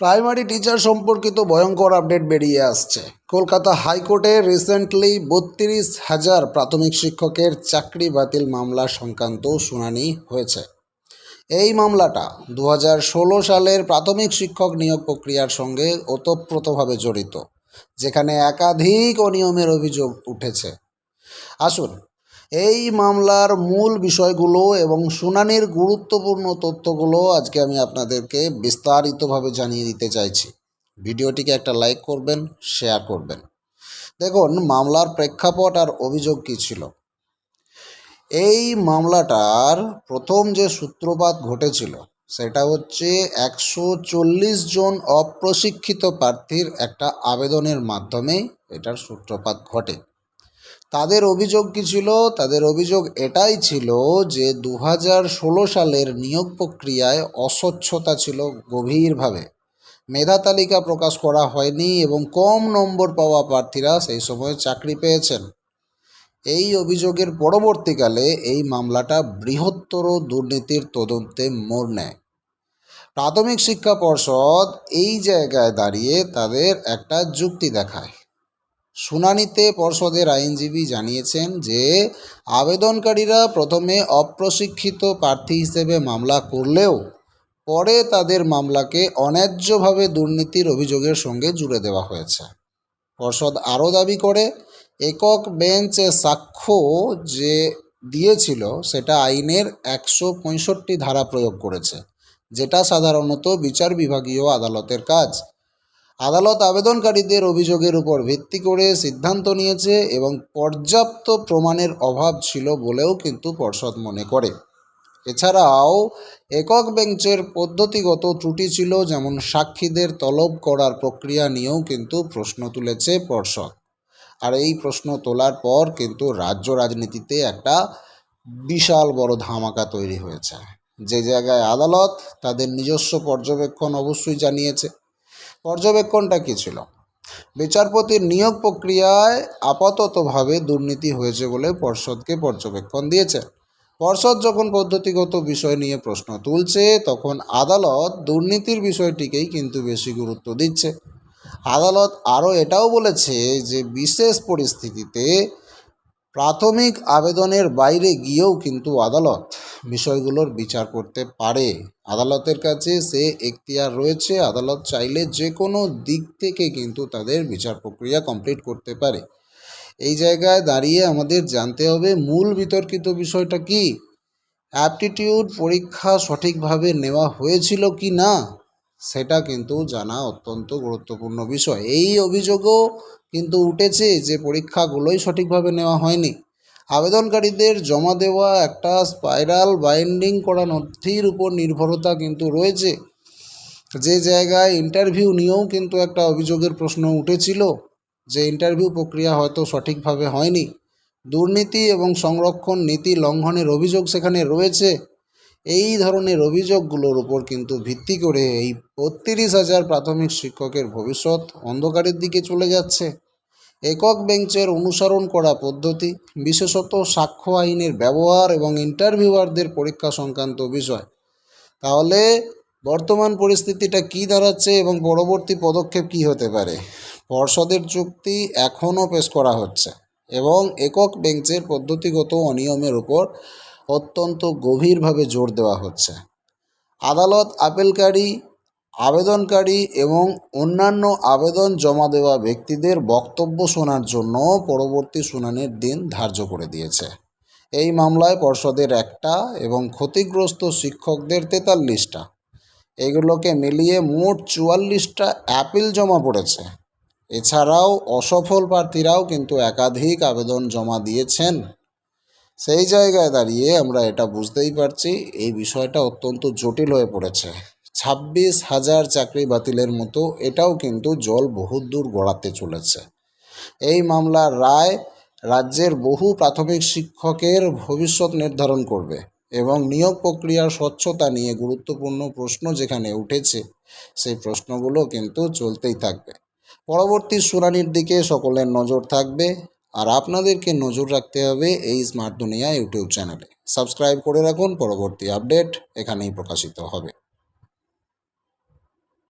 Primary teacher সম্পর্কিত ভয়ঙ্কর update বেরিয়ে আসছে। কলকাতা হাইকোর্টে রিসেন্টলি বত্রিশ হাজার প্রাথমিক শিক্ষকের চাকরি বাতিল মামলা সংক্রান্ত শুনানি হয়েছে। এই মামলাটা দু সালের প্রাথমিক শিক্ষক নিয়োগ প্রক্রিয়ার সঙ্গে ওতপ্রোতভাবে জড়িত, যেখানে একাধিক অনিয়মের অভিযোগ উঠেছে। আসুন এই মামলার মূল বিষয়গুলো এবং শুনানির গুরুত্বপূর্ণ তথ্যগুলো আজকে আমি আপনাদেরকে বিস্তারিতভাবে জানিয়ে দিতে চাইছি। ভিডিওটিকে একটা লাইক করবেন, শেয়ার করবেন। দেখুন, মামলার প্রেক্ষাপট আর অভিযোগ কী ছিল? এই মামলাটার প্রথম যে সূত্রপাত ঘটেছিল, সেটা হচ্ছে একশো চল্লিশ জন অপ্রশিক্ষিত প্রার্থীর একটা আবেদনের মাধ্যমে এটার সূত্রপাত ঘটে। তাদের অভিযোগ কী ছিল? তাদের অভিযোগ এটাই ছিল যে দু ষোলো সালের নিয়োগ প্রক্রিয়ায় অস্বচ্ছতা ছিল গভীরভাবে। মেধা তালিকা প্রকাশ করা হয়নি এবং কম নম্বর পাওয়া প্রার্থীরা সেই সময় চাকরি পেয়েছেন। এই অভিযোগের পরবর্তীকালে এই মামলাটা বৃহত্তর দুর্নীতির তদন্তে মোড় নেয়। প্রাথমিক শিক্ষা পর্ষদ এই জায়গায় দাঁড়িয়ে তাদের একটা যুক্তি দেখায়। শুনানিতে পর্ষদের আইনজীবী জানিয়েছেন যে আবেদনকারীরা প্রথমে অপ্রশিক্ষিত প্রার্থী হিসেবে মামলা করলেও পরে তাদের মামলাকে অন্যায্যভাবে দুর্নীতির অভিযোগের সঙ্গে জুড়ে দেওয়া হয়েছে। পর্ষদ আরও দাবি করে, একক বেঞ্চ সাক্ষ্য যে দিয়েছিল সেটা আইনের একশো পঁয়ষট্টি ধারা প্রয়োগ করেছে, যেটা সাধারণত বিচার বিভাগীয় আদালতের কাজ। আদালত আবেদনকারীদের অভিযোগের উপর ভিত্তি করে সিদ্ধান্ত নিয়েছে এবং পর্যাপ্ত প্রমাণের অভাব ছিল বলেও কিন্তু পর্ষদ মনে করে। এছাড়াও, একক বেঞ্চের পদ্ধতিগত ত্রুটি ছিল, যেমন সাক্ষীদের তলব করার প্রক্রিয়া নিয়েও কিন্তু প্রশ্ন তুলেছে পর্ষদ। আর এই প্রশ্ন তোলার পর কিন্তু রাজ্য রাজনীতিতে একটা বিশাল বড় ধামাকা তৈরি হয়েছে। যে জায়গায় আদালত তাদের নিজস্ব পর্যবেক্ষণ অবশ্যই জানিয়েছে। পর্যবেক্ষণটা কী ছিল? বিচারপতির নিয়োগ প্রক্রিয়ায় আপাততভাবে দুর্নীতি হয়েছে বলে পর্ষদকে পর্যবেক্ষণ দিয়েছে। পর্ষদ যখন পদ্ধতিগত বিষয় নিয়ে প্রশ্ন তুলছে, তখন আদালত দুর্নীতির বিষয়টিকেই কিন্তু বেশি গুরুত্ব দিচ্ছে। আদালত আরও এটাও বলেছে যে, বিশেষ পরিস্থিতিতে প্রাথমিক আবেদনের বাইরে গিয়েও কিন্তু আদালত বিষয়গুলোর বিচার করতে পারে। আদালতের কাছে সে এখতিয়ার রয়েছে। আদালত চাইলে যে কোনো দিক থেকে কিন্তু তাদের বিচার প্রক্রিয়া কমপ্লিট করতে পারে। এই জায়গায় দাঁড়িয়ে আমাদের জানতে হবে, মূল বিতর্কিত বিষয়টা কি? অ্যাপটিটিউড পরীক্ষা সঠিকভাবে নেওয়া হয়েছিল কি না? সেটা কিন্তু জানা অত্যন্ত গুরুত্বপূর্ণ বিষয়। এই অভিযোগও কিন্তু উঠেছে যে পরীক্ষাগুলোই সঠিকভাবে নেওয়া হয়নি। আবেদনকারীদের জমা দেওয়া একটা স্পাইরাল বাইন্ডিং করা নথির উপর নির্ভরতা কিন্তু রয়েছে। যে জায়গায় ইন্টারভিউ নিয়েও কিন্তু একটা অভিযোগের প্রশ্ন উঠেছিল। যে ইন্টারভিউ প্রক্রিয়া হয়তো সঠিকভাবে হয়নি। দুর্নীতি এবং সংরক্ষণ নীতি লঙ্ঘনের অভিযোগ সেখানে রয়েছে। এই ধরনের অভিযোগগুলোর উপর কিন্তু ভিত্তি করে এই বত্রিশ হাজার প্রাথমিক শিক্ষকের ভবিষ্যৎ অন্ধকারের দিকে চলে যাচ্ছে। একক বেঞ্চের অনুসরণ করা পদ্ধতি, বিশেষত সাক্ষ্য আইনের ব্যবহার এবং ইন্টারভিউয়ারদের পরীক্ষা সংক্রান্ত বিষয়। তাহলে বর্তমান পরিস্থিতিটা কী দাঁড়াচ্ছে এবং পরবর্তী পদক্ষেপ কী হতে পারে? পর্ষদের চুক্তি এখনও পেশ করা হচ্ছে এবং একক বেঞ্চের পদ্ধতিগত অনিয়মের উপর অত্যন্ত গভীরভাবে জোর দেওয়া হচ্ছে। আদালত আপিলকারী আবেদনকারী এবং অন্যান্য আবেদন জমা দেওয়া ব্যক্তিদের বক্তব্য শোনার জন্য পরবর্তী শুনানির দিন ধার্য করে দিয়েছে। এই মামলায় পর্ষদের একটা এবং ক্ষতিগ্রস্ত শিক্ষকদের তেতাল্লিশটা। এগুলোকে মিলিয়ে মোট চুয়াল্লিশটা অ্যাপিল জমা পড়েছে। এছাড়াও অসফল প্রার্থীরাও কিন্তু একাধিক আবেদন জমা দিয়েছেন। সেই জায়গায় দাঁড়িয়ে আমরা এটা বুঝতেই পারছি, এই বিষয়টা অত্যন্ত জটিল হয়ে পড়েছে। ছাব্বিশ হাজার চাকরি বাতিলের মতো এটাও কিন্তু জল বহুদূর গড়াতে চলেছে। এই মামলার রায় রাজ্যের বহু প্রাথমিক শিক্ষকের ভবিষ্যৎ নির্ধারণ করবে এবং নিয়োগ প্রক্রিয়ার স্বচ্ছতা নিয়ে গুরুত্বপূর্ণ প্রশ্ন যেখানে উঠেছে, সেই প্রশ্নগুলো কিন্তু চলতেই থাকবে। পরবর্তী শুনানির দিকে সকলের নজর থাকবে আর আপনাদেরকে নজর রাখতে হবে এই স্মার্ট দুনিয়া ইউটিউব চ্যানেলে। সাবস্ক্রাইব করে রাখুন, পরবর্তী আপডেট এখানেই প্রকাশিত হবে।